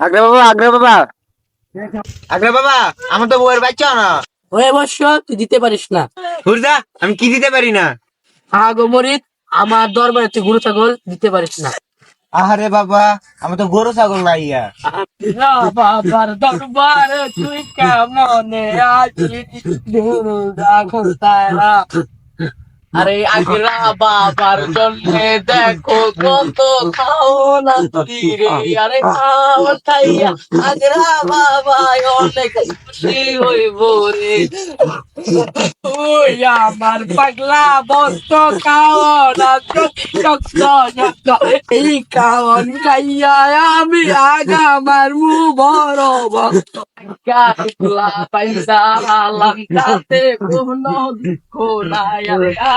আগ্রা বাবা আগ্রা বাবা। আগ্রা বাবা আমার তো বউয়ের বাচ্চা না। ওই অবশ্য তুই দিতে পারিস না। হুরদা আমি কি দিতে পারি না? আগো মরিত আমার দরবারে তুই গরু ছাগল দিতে পারিস না। আহারে বাবা আমি তো গরু ছাগল লাইয়া বাবার দরবারে তুই কেমনে আছিস? আরে আগরা বাবার জন্য দেখো কত খাও না রে। আরে খাও খাইয়া আগরা বাবা অনেক খুশি হইব রে। ওই আমার পাগলা বস্ত খাও না চক চক এই খাওয়ান খাইয়া আমি আগা আমার মু বড় কাটলা পয়সা লঙ্কাতে কোনো দুঃখ নাই। আরে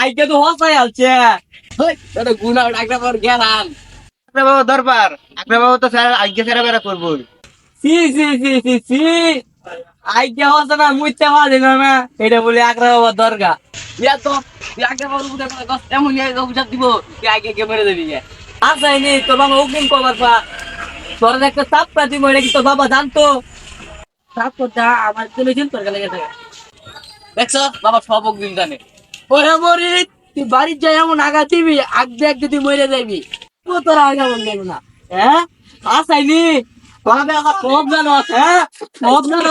আইকে তো হসাই আলছে। হই গুনা ডাকটা পর গেলাম আগ্রা বাবা দরবার আগ্রা বাবা তো স্যার আজকে সেরা বেড়া করব সি সি সি সি সি। আইকে হসা না মুইতে পারে না এটা বলে আকরা বাবা দরগা। ইয়া তো আগে বাবা বুঝা করে এমন ইয়া বুঝা দিব তুই আগে কে মেরে দিবি আসাই নি তোর বাবা অগ্রিম কবার পা। তোর একটা চাপ পাতি মরে কি তোর বাবা জানতো। আমার লেগে থাকে দেখছ, বাবা সব অগ্রিম জানে ওরে মরি, তুই বাড়ির যাই এমন আগা দিবি আগ দেখ যদি মরে যাবি। ও তোর আগা দেব না হ্যাঁ? আসাইনি বাবা আমার সব জানো হ্যাঁ? সব জানো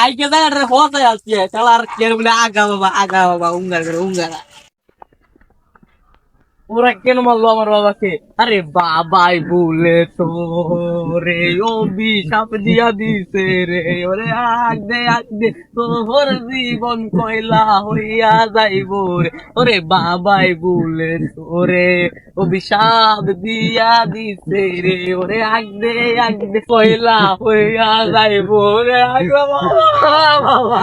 আইকে জায়গা রে হসাই আসছে। তাহলে আর কে বলে আগা বাবা আগা বাবা, উঙ্গার করে, উঙ্গারা ওরা কেন মারলো আমার বাবাকে? আরে বাবাই বলে তো রে অভিশাপ দিয়া দিছে রে। ওরে আগ দে আগ দে তোর জীবন কয়লা হইয়া যাইব রে। ওরে বাবাই বলে তো রে অভিশাপ দিয়া দিছে রে। ওরে আগ দে আগ দে কয়লা হইয়া যাইব রে। আগ বাবা বাবা।